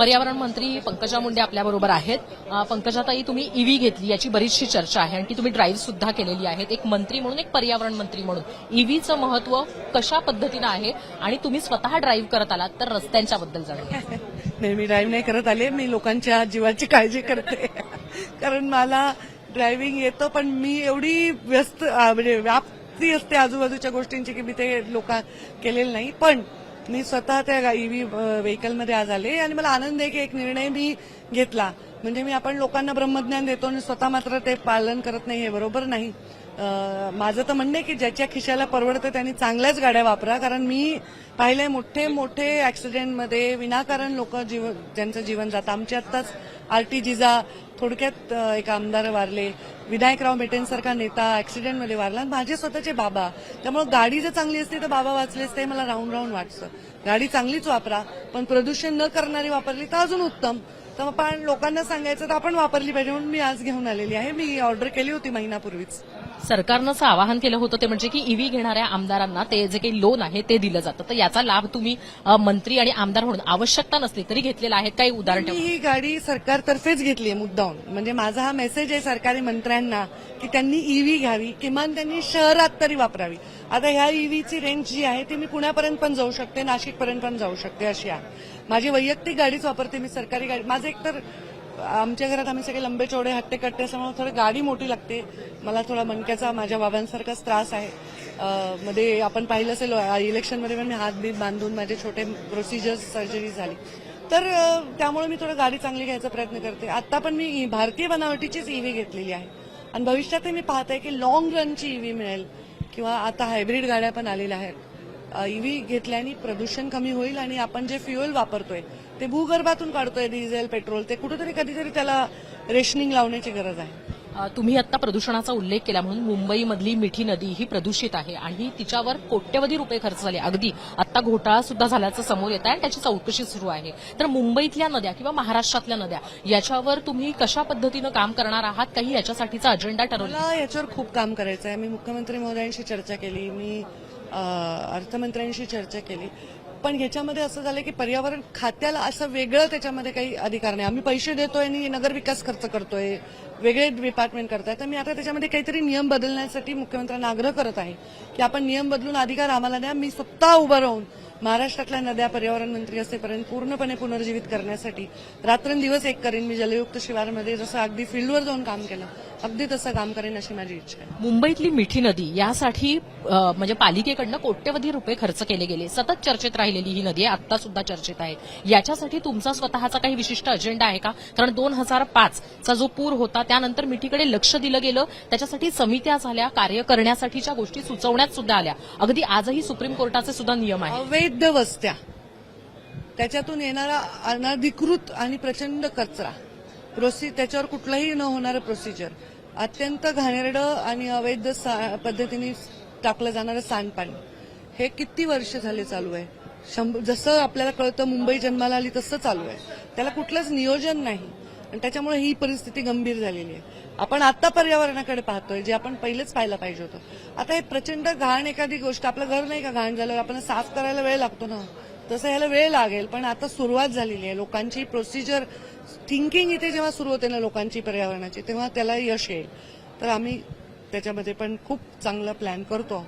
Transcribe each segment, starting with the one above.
पर्यावरण मंत्री पंकजा मुंडे आपल्याबरोबर आहेत. पंकजाताई तुम्ही ईव्ही घेतली याची बरीचशी चर्चा आहे आणि ती तुम्ही ड्राईव्ह सुद्धा केलेली आहे एक मंत्री म्हणून एक पर्यावरण मंत्री म्हणून. ईव्हीचं महत्त्व कशा पद्धतीनं आहे आणि तुम्ही स्वतः ड्राईव्ह करत आलात तर रस्त्यांच्या बद्दल जाणून नाही मी ड्राईव्ह नाही करत आले मी लोकांच्या जीवाची काळजी करते. कारण मला ड्रायव्हिंग येतं पण मी एवढी व्यस्त म्हणजे व्याप्ती असते आजूबाजूच्या गोष्टींची की मी ते लोक केलेलं नाही. पण मी स्वतः त्या ईव्ही व्हेकलमध्ये आज आले आणि मला आनंद आहे की एक निर्णय मी घेतला. म्हणजे मी आपण लोकांना ब्रह्मज्ञान देतो आणि स्वतः मात्र ते पालन करत नाही हे बरोबर नाही. माझं तर म्हणणं आहे की ज्याच्या खिशाला परवडतं त्यांनी चांगल्याच गाड्या वापरा. कारण मी पाहिले मोठे मोठे ऍक्सिडेंटमध्ये विनाकारण लोक जीव ज्यांचं जीवन जातं. आमच्या आत्ताच आरटी जिजा थोडक्यात एक आमदार वारले. विनायकराव मेटेंसारखा नेता ऍक्सिडेंटमध्ये वारला. आणि माझे स्वतःचे बाबा. त्यामुळे गाडी जर चांगली असते तर बाबा वाचले असते मला राहून राहून वाटतं. गाडी चांगलीच वापरा. पण प्रदूषण न करणारी वापरली तर अजून उत्तम. तर पण लोकांना सांगायचं तर आपण वापरली पाहिजे म्हणून मी आज घेऊन आलेली आहे. मी ऑर्डर केली होती महिनापूर्वीच. सरकारनं असं आवाहन केलं होतं ते म्हणजे की ईव्ही घेणाऱ्या आमदारांना ते जे काही लोन आहे ते दिलं जातं. तर याचा लाभ तुम्ही मंत्री आणि आमदार म्हणून आवश्यकता नसली तरी घेतलेला आहे. काही उदाहरण ही गाडी सरकारतर्फेच घेतली आहे मुद्दाम. म्हणजे माझा हा मेसेज आहे सरकारी मंत्र्यांना की त्यांनी ईव्ही घ्यावी किमान त्यांनी शहरात तरी वापरावी. आता ह्या ईव्हीची रेंज जी आहे ती मी पुण्यापर्यंत पण जाऊ शकते नाशिकपर्यंत पण जाऊ शकते अशी आहे. माझी वैयक्तिक गाडीच वापरते मी सरकारी गाडी. माझं एकतर आमच्या घरात आम्ही सगळे लंबे चौडे हट्टे कट्टे असल्यामुळे थोडी गाडी मोठी लागते. मला थोडा मणक्याचा माझ्या बाबांसारखाच त्रास आहे. मध्ये आपण पाहिलं असेल इलेक्शनमध्ये पण मी हात बीत बांधून माझे छोटे प्रोसिजर्स सर्जरी झाली. तर त्यामुळे मी थोडं गाडी चांगली घ्यायचा प्रयत्न करते. आता पण मी भारतीय बनावटीचीच ईव्ही घेतलेली आहे. आणि भविष्यातही मी पाहत आहे की लॉंग रनची ईव्ही मिळेल. किंवा आता हायब्रिड गाड्या पण आलेल्या आहेत. ईव्ही घेतल्याने प्रदूषण कमी होईल आणि आपण जे फ्युएल वापरतोय ते भूगर्भातून काढतोय डिझेल पेट्रोल. ते कुठेतरी कधीतरी त्याला रेशनिंग लावण्याची गरज आहे. तुम्ही आता प्रदूषणाचा उल्लेख केला म्हणून मुंबईमधली मिठी नदी ही प्रदूषित आहे आणि तिच्यावर कोट्यवधी रुपये खर्च झाले. अगदी आता घोटाळा सुद्धा झाल्याचं समोर येत आहे आणि त्याची चौकशी सुरू आहे. तर मुंबईतल्या नद्या किंवा महाराष्ट्रातल्या नद्या याच्यावर तुम्ही कशा पद्धतीनं काम करणार आहात? काही याच्यासाठीचा अजेंडा ठरवला. याच्यावर खूप काम करायचं आहे मी मुख्यमंत्री महोदयांशी चर्चा केली. मी अर्थमंत्र्यांशी चर्चा केली पण ह्याच्यामध्ये असं झालं की पर्यावरण खात्याला असं वेगळं त्याच्यामध्ये काही अधिकार नाही. आम्ही पैसे देतोय आणि नगरविकास खर्च करतोय वेगळे डिपार्टमेंट करताय. तर मी आता त्याच्यामध्ये काहीतरी नियम बदलण्यासाठी मुख्यमंत्र्यांना आग्रह करत आहे की आपण नियम बदलून अधिकार आम्हाला द्या. मी स्वतः उभं राहून महाराष्ट्रातल्या नद्या पर्यावरण मंत्री असेपर्यंत पूर्णपणे पुनर्जीवित करण्यासाठी रात्रंदिवस एक करेन. मी जलयुक्त शिवारमध्ये जसं अगदी फील्डवर जाऊन काम केलं अगदी तसं काम करेन अशी माझी इच्छा आहे. मुंबईतली मिठी नदी यासाठी म्हणजे पालिकेकडनं कोट्यवधी रुपये खर्च केले गेले. सतत चर्चेत राहिलेली ही नदी आहे आता सुद्धा चर्चेत आहे. याच्यासाठी तुमचा स्वतःचा काही विशिष्ट अजेंडा आहे का? कारण दोन हजार पाच चा जो पूर होता त्यानंतर मिठीकडे लक्ष दिलं गेलं. त्याच्यासाठी समित्या झाल्या कार्य करण्यासाठीच्या गोष्टी सुचवण्यात सुद्धा आल्या. अगदी आजही सुप्रीम कोर्टाचे सुद्धा नियम आहेत. अवैध वस्त्या. त्याच्यातून येणारा अनधिकृत आणि प्रचंड कचरा. प्रोसी त्याच्यावर कुठलंही न होणारं प्रोसिजर अत्यंत घाणेरडं आणि अवैध सा- पद्धतीने टाकलं जाणारं सांडपाणी. हे किती वर्ष झाले चालू आहे? शंभ- जसं आपल्याला कळतं मुंबई जन्माला आली तसं चालू आहे. त्याला कुठलंच नियोजन नाही. आणि त्याच्यामुळे ही परिस्थिती गंभीर झालेली आहे. आपण आता पर्यावरणाकडे पाहतोय जे आपण पहिलेच पाहायला पाहिजे होतं. आता हे प्रचंड घाण एखादी गोष्ट आपलं घर नाही का घाण झालं आपण साफ करायला वेळ लागतो ना? तसं ह्याला वेळ लागेल पण आता सुरुवात झालेली आहे. लोकांची प्रोसिजर थिंकिंग इथे जेव्हा सुरू होते ना लोकांची पर्यावरणाची तेव्हा त्याला यश येईल. तर आम्ही त्याच्यामध्ये पण खूप चांगला प्लॅन करतो.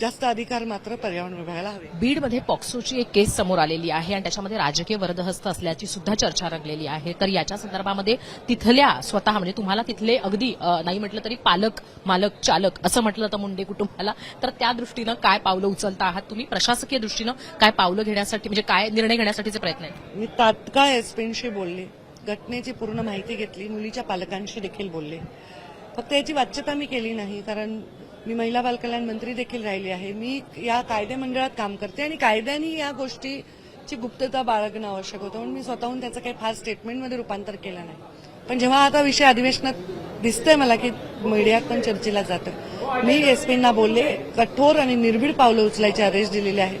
जास्त अधिकार मात्र पर्यावरण विभागाला हवे. बीडमध्ये पॉक्सोची एक केस समोर आलेली आहे आणि त्याच्यामध्ये राजकीय वरदहस्त असल्याची सुद्धा चर्चा रंगलेली आहे. तर याच्या संदर्भामध्ये तिथल्या स्वतः म्हणजे तुम्हाला तिथले अगदी नाही म्हटलं तरी पालक मालक चालक असं म्हटलं तर मुंडे कुटुंबाला. तर त्या दृष्टीनं काय पावलं उचलता आहात तुम्ही? प्रशासकीय दृष्टीनं काय पावलं घेण्यासाठी म्हणजे काय निर्णय घेण्यासाठीचे प्रयत्न आहेत? मी तात्काळ एसपींशी बोलले. घटनेची पूर्ण माहिती घेतली. मुलीच्या पालकांशी देखील बोलले. फक्त याची वाच्यता मी केली नाही कारण मी महिला बालकल्याण मंत्री देखील राहिली आहे. मी या कायदे मंडळात काम करते आणि कायद्याने या गोष्टीची गुप्तता बाळगणं आवश्यक होतं. म्हणून मी स्वतःहून त्याचं काही फार स्टेटमेंटमध्ये रूपांतर केलं नाही. पण जेव्हा आता विषय अधिवेशनात दिसतंय मला की मीडियात पण चर्चेला जातं. मी एसपींना बोलले कठोर आणि निर्भीड पावलं उचलायचे आदेश दिलेले आहेत.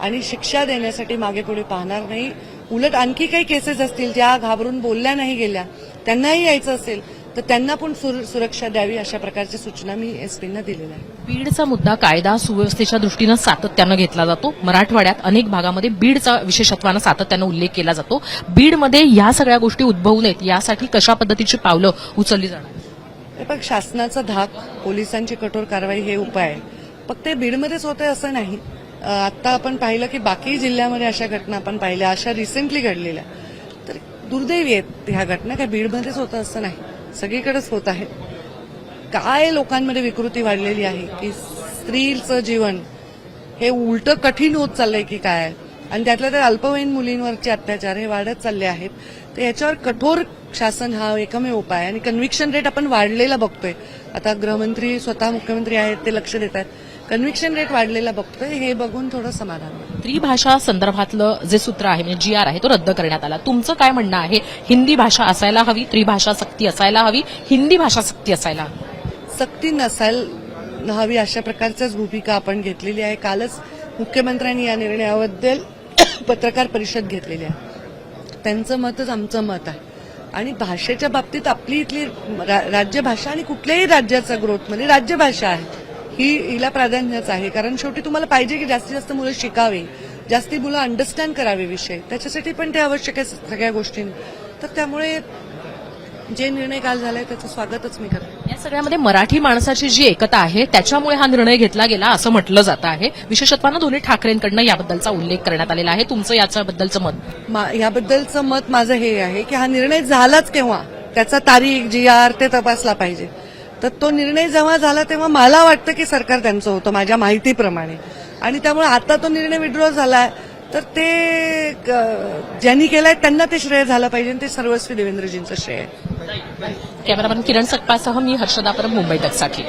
आणि शिक्षा देण्यासाठी मागे पुढे पाहणार नाही. उलट आणखी काही केसेस असतील ज्या घाबरून बोलल्या नाही गेल्या त्यांनाही यायचं असेल तर त्यांना पण सुर- सुरक्षा द्यावी अशा प्रकारच्या सूचना मी एसपींना दिलेल्या आहेत. बीडचा मुद्दा कायदा सुव्यवस्थेच्या दृष्टीनं सातत्यानं घेतला जातो. मराठवाड्यात अनेक भागामध्ये बीडचा विशेषत्वानं सातत्यानं उल्लेख केला जातो. बीडमध्ये या सगळ्या गोष्टी उद्भवू नयेत यासाठी कशा पद्धतीची पावलं उचलली जाणार? बघ शासनाचा धाक पोलिसांची कठोर कारवाई हे उपाय आहे फक्त बीडमध्येच होते असं नाही. आत्ता आता आपण पाहिलं की बाकी जिल्ह्यामध्ये अशा घटना आपण पाहिल्या अशा रिसेंटली घडलेल्या. तर दुर्दैवी आहेत ह्या घटना काय बीडमध्येच होतं असं नाही. सगळीकडेच होत आहे काय लोकांमध्ये विकृती वाढलेली आहे की स्त्रीचं जीवन हे उलट कठीण होत चाललंय की काय? आणि त्यातल्या त्या अल्पवयीन मुलींवरचे अत्याचार हे वाढत चालले आहेत. तर याच्यावर कठोर शासन हा एकमेव उपाय आणि कन्व्हिक्शन रेट आपण वाढलेला बघतोय. आता गृहमंत्री स्वतः मुख्यमंत्री आहेत ते लक्ष देत आहेत. कन्व्हिक्शन रेट वाढलेला बघतोय हे बघून थोडं समाधान वाटतं. त्रिभाषा संदर्भातलं जे सूत्र आहे म्हणजे जी आर आहे तो रद्द करण्यात आला. तुमचं काय म्हणणं आहे? हिंदी भाषा असायला हवी त्रिभाषा सक्ती असायला हवी हिंदी भाषा सक्ती असायला हवी. सक्ती नसायला हवी अशा प्रकारच्याच भूमिका आपण घेतलेली आहे. कालच मुख्यमंत्र्यांनी या निर्णयाबद्दल पत्रकार परिषद घेतलेली आहे. त्यांचं मतच आमचं मत आहे. आणि भाषेच्या बाबतीत आपली इथली रा- राज्यभाषा आणि कुठल्याही राज्याचा ग्रोथमध्ये राज्यभाषा आहे ही हिला प्राधान्यच आहे. कारण शेवटी तुम्हाला पाहिजे की जास्तीत जास्त मुलं शिकावे. जास्ती मुलं अंडरस्टँड करावे विषय. त्याच्यासाठी पण ते आवश्यक आहे सगळ्या गोष्टींनी तर त्यामुळे जे निर्णय काल झालाय त्याचं स्वागतच मी करते. या सगळ्यामध्ये मराठी माणसाची जी एकता आहे त्याच्यामुळे हा निर्णय घेतला गेला असं म्हटलं जात आहे. विशेषत्वानं दोन्ही ठाकरेंकडनं याबद्दलचा उल्लेख करण्यात आलेला आहे. तुमचं याच्याबद्दलचं मत? याबद्दलचं मत माझं हे आहे की हा निर्णय झालाच केव्हा? त्याचा तारीख जी आर ते तपासला पाहिजे. तर तो निर्णय जेव्हा झाला तेव्हा मला वाटतं की सरकार त्यांचं होतं माझ्या माहितीप्रमाणे. आणि त्यामुळे आता तो निर्णय विड्रॉ झालाय. तर ते क- ज्यांनी केलाय त्यांना ते श्रेय झालं पाहिजे आणि ते सर्वस्वी देवेंद्रजींचं श्रेय आहे. कॅमेरामॅन किरण सकपासह मी हर्षदा परब मुंबई तकसाठी